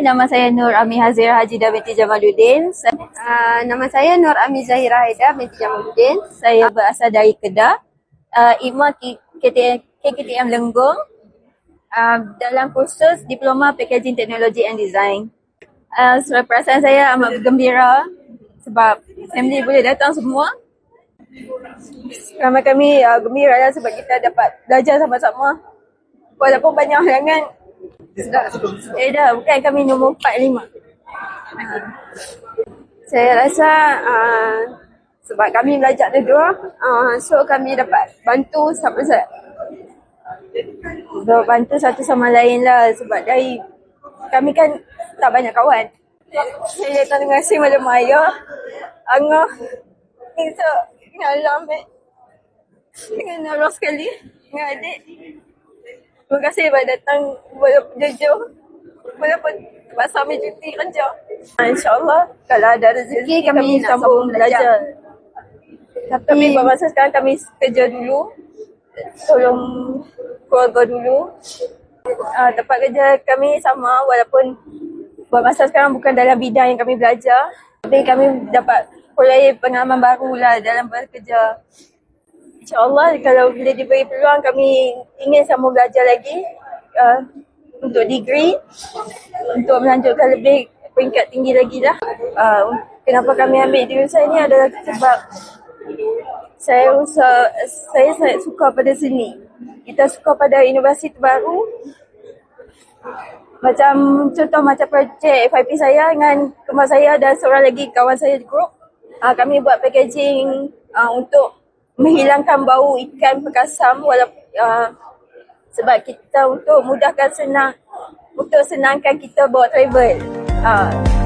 nama saya Nur Ami Hazira Haji binti Jamaluddin. Uh, nama saya Nur Ami Zahira Haida binti Jamaluddin. Saya berasal dari Kedah. Uh, IMA KKTM Lenggong. Uh, dalam kursus Diploma Packaging Technology and Design. Uh, sebab perasaan saya amat bergembira sebab family boleh datang semua. Ramai kami uh, gembira lah sebab kita dapat belajar sama-sama. Walaupun banyak halangan. Eh dah, bukan kami nombor 4 5. Saya rasa uh, sebab kami belajar dua, uh, so kami dapat bantu sama saya. Bantu satu sama lain lah sebab dari kami kan tak banyak kawan. Saya datang dengan si malam ayah, Angah, Nisa, dengan Alam, dengan Nara sekali, dengan adik. Terima kasih sebab datang walaupun jujur, walaupun masa kami cuti kerja. InsyaAllah kalau ada rezeki Rezeki kami kami, nak sambung belajar. belajar. Tapi Tapi buat masa sekarang kami kerja dulu. Tolong keluarga dulu. Uh, tempat kerja kami sama walaupun buat masa sekarang bukan dalam bidang yang kami belajar. Tapi kami dapat mulai pengalaman baru lah dalam bekerja. InsyaAllah kalau boleh diberi peluang kami ingin sambung belajar lagi uh, untuk degree untuk melanjutkan lebih peringkat tinggi lagi lah. Uh, kenapa kami ambil jurusan ni adalah sebab saya usaha, saya sangat suka pada seni. Kita suka pada inovasi terbaru. Macam contoh macam projek FIP saya dengan kemar saya dan seorang lagi kawan saya di grup. Uh, kami buat packaging uh, untuk menghilangkan bau ikan perkasam walaupun uh, sebab kita untuk mudahkan senang untuk senangkan kita bawa travel. Uh,